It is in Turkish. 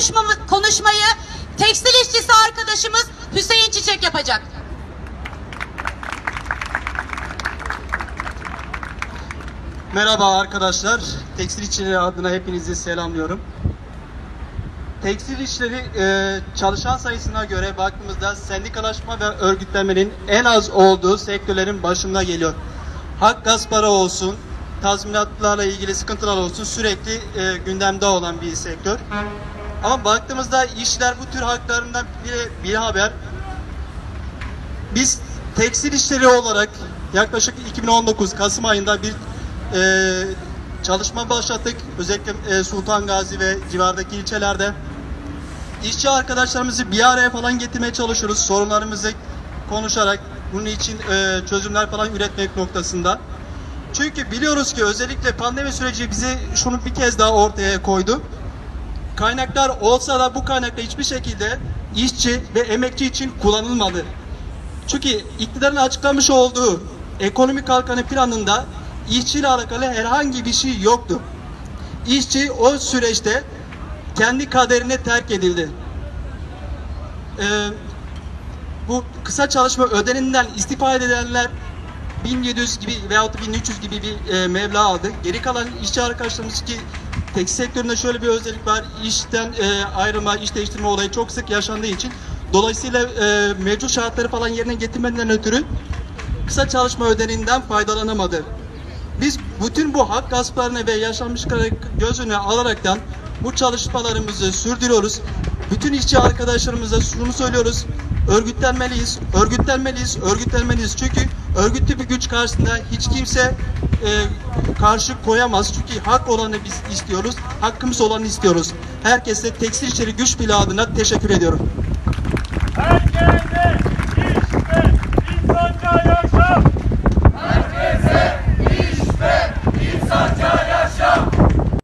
konuşma, konuşmayı tekstil işçisi arkadaşımız Hüseyin Çiçek yapacak. Merhaba arkadaşlar. Tekstil işçileri adına hepinizi selamlıyorum. Tekstil işleri e, çalışan sayısına göre baktığımızda sendikalaşma ve örgütlenmenin en az olduğu sektörlerin başında geliyor. Hak gaspara olsun, tazminatlarla ilgili sıkıntılar olsun sürekli e, gündemde olan bir sektör. Ama baktığımızda işler bu tür haklarından bir, bir haber. Biz tekstil işleri olarak yaklaşık 2019 Kasım ayında bir e, çalışma başlattık. Özellikle e, Sultan Gazi ve civardaki ilçelerde. İşçi arkadaşlarımızı bir araya falan getirmeye çalışıyoruz. Sorunlarımızı konuşarak bunun için e, çözümler falan üretmek noktasında. Çünkü biliyoruz ki özellikle pandemi süreci bize şunu bir kez daha ortaya koydu. Kaynaklar olsa da bu kaynaklar hiçbir şekilde işçi ve emekçi için kullanılmadı. Çünkü iktidarın açıklamış olduğu ekonomik kalkanı planında işçiyle alakalı herhangi bir şey yoktu. İşçi o süreçte kendi kaderine terk edildi. Ee, bu kısa çalışma ödeninden istifa edenler 1700 gibi veyahut 1300 gibi bir e, meblağ aldı. Geri kalan işçi arkadaşlarımız ki tekstil sektöründe şöyle bir özellik var. İşten e, ayrılma, iş değiştirme olayı çok sık yaşandığı için dolayısıyla e, mevcut şartları falan yerine getirmeden ötürü kısa çalışma ödeninden faydalanamadı. Biz bütün bu hak gasplarını ve yaşanmışlıkları göz önüne alaraktan bu çalışmalarımızı sürdürüyoruz. Bütün işçi arkadaşlarımıza şunu söylüyoruz. Örgütlenmeliyiz, örgütlenmeliyiz, örgütlenmeliyiz. Çünkü örgütlü bir güç karşısında hiç kimse e, karşı koyamaz. Çünkü hak olanı biz istiyoruz, hakkımız olanı istiyoruz. Herkese tekstil işleri güç bile adına teşekkür ediyorum. Herkese